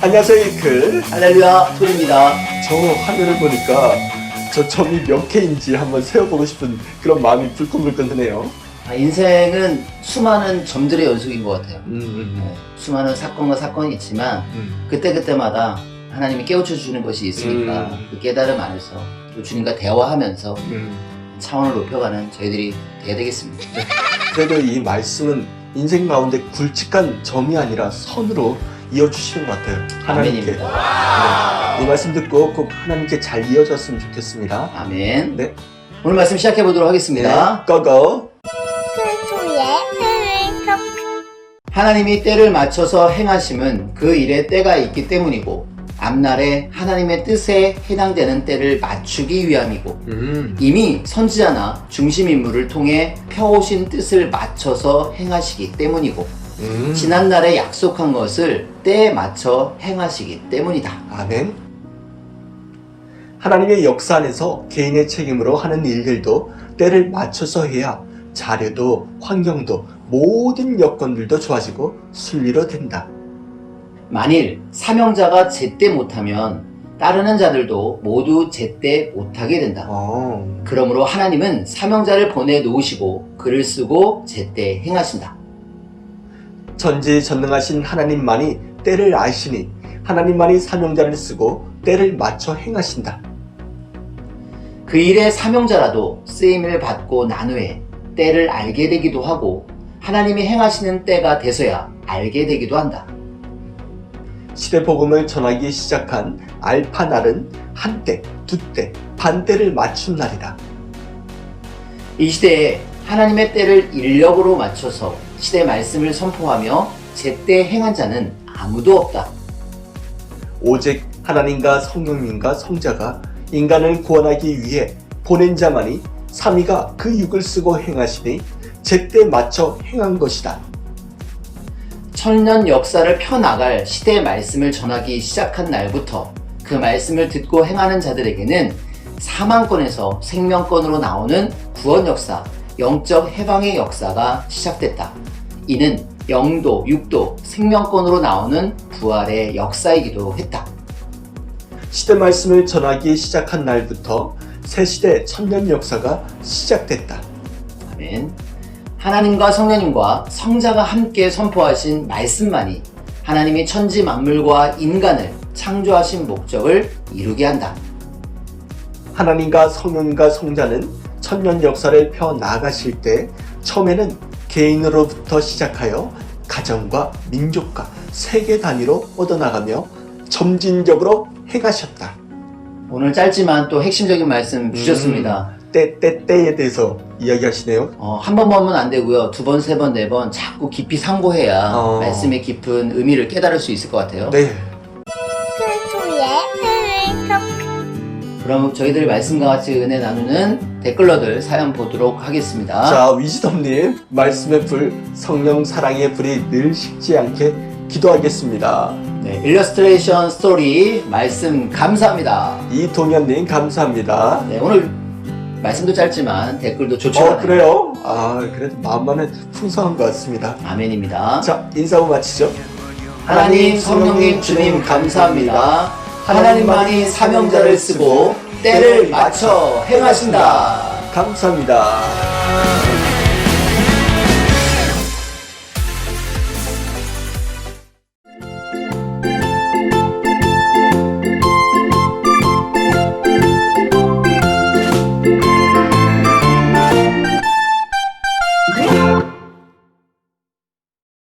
안녕하세요 이클 할렐루야 토리입니다. 저 화면을 보니까 저 점이 몇 개인지 한번 세어보고 싶은 그런 마음이 불끈불끈하네요 아, 인생은 수많은 점들의 연속인 것 같아요. 음, 네, 수많은 사건과 사건이 있지만 음. 그때그때마다 하나님이 깨우쳐 주는 것이 있으니까 음. 그 깨달음 안에서 또 주님과 대화하면서 음. 차원을 높여가는 저희들이 돼야 되겠습니다. 그래도 이 말씀은 인생 가운데 굵직한 점이 아니라 선으로 이어주시는 것 같아요 하나님께. 네, 이 말씀 듣고 꼭 하나님께 잘 이어졌으면 좋겠습니다 아멘. 네. 오늘 말씀 시작해 보도록 하겠습니다. 네, 고고 토크 하나님이 때를 맞춰서 행하심은 그 일에 때가 있기 때문이고 앞날에 하나님의 뜻에 해당되는 때를 맞추기 위함이고 음. 이미 선지자나 중심 인물을 통해 펴오신 뜻을 맞춰서 행하시기 때문이고 음. 지난날에 약속한 것을 때에 맞춰 행하시기 때문이다. 아멘. 하나님의 역사 안에서 개인의 책임으로 하는 일들도 때를 맞춰서 해야 자료도 환경도 모든 여건들도 좋아지고 순리로 된다. 만일 사명자가 제때 못하면 따르는 자들도 모두 제때 못하게 된다. 어. 그러므로 하나님은 사명자를 보내 놓으시고 글을 쓰고 제때 행하신다. 전지전능하신 하나님만이 때를 아시니 하나님만이 사명자를 쓰고 때를 맞춰 행하신다. 그 일의 사명자라도 쓰임을 받고 난 후에 때를 알게 되기도 하고 하나님이 행하시는 때가 돼서야 알게 되기도 한다. 시대 복음을 전하기 시작한 알파 날은 한때, 두때, 반때를 맞춘 날이다. 이 시대에 하나님의 때를 인력으로 맞춰서 시대 말씀을 선포하며 제때 행한 자는 아무도 없다. 오직 하나님과 성령님과 성자가 인간을 구원하기 위해 보낸 자만이 삼위가 그 육을 쓰고 행하시니 제때 맞춰 행한 것이다. 천년 역사를 펴나갈 시대의 말씀을 전하기 시작한 날부터 그 말씀을 듣고 행하는 자들에게는 사망권에서 생명권으로 나오는 구원 역사, 영적 해방의 역사가 시작됐다. 이는 영도, 육도, 생명권으로 나오는 부활의 역사이기도 했다. 시대 말씀을 전하기 시작한 날부터 새 시대 천년 역사가 시작됐다. 아멘. 하나님과 성령님과 성자가 함께 선포하신 말씀만이 하나님이 천지 만물과 인간을 창조하신 목적을 이루게 한다. 하나님과 성령과 성자는 천년 역사를 펴 나가실 때 처음에는 개인으로부터 시작하여 가정과 민족과 세계 단위로 뻗어나가며 점진적으로 행하셨다. 오늘 짧지만 또 핵심적인 말씀 주셨습니다. 때, 때, 때에 대해서 이야기하시네요. 어, 한 번 보면 안 되고요. 두 번, 세 번, 네 번 자꾸 깊이 상고해야 어. 말씀의 깊은 의미를 깨달을 수 있을 것 같아요. 네. 그럼 저희들 말씀과 같이 은혜 나누는 댓글러들 사연 보도록 하겠습니다. 자, 위즈덤님, 말씀의 불, 성령 사랑의 불이 늘 식지 않게 기도하겠습니다. 네, 일러스트레이션 스토리 말씀 감사합니다. 이동현님, 감사합니다. 네, 오늘 말씀도 짧지만 댓글도 좋죠. 어, 그래요? 아, 그래도 마음만은 풍성한 것 같습니다. 아멘입니다. 자, 인사하고 마치죠. 하나님, 성령님, 주님 감사합니다. 하나님만이 사명자를 쓰고 때를 맞춰 행하신다. 감사합니다.